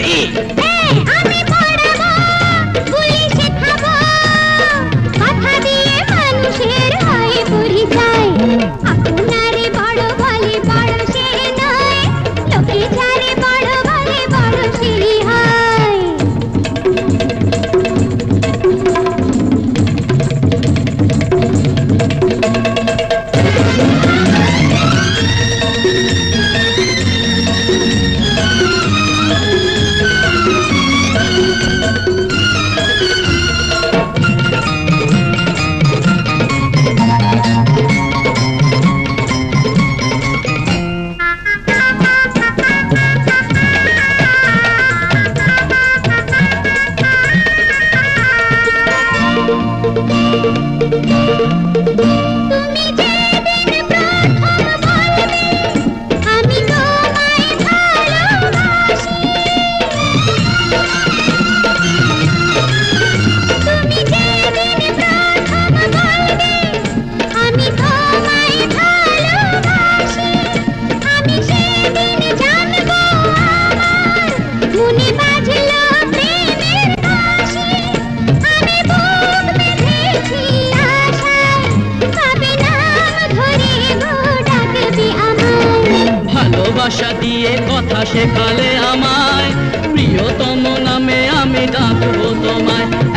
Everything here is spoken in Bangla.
Hey! দিয়ে কথা শেখালে আমায়। প্রিয়তম নামে আমি ডাকবো তোমায়।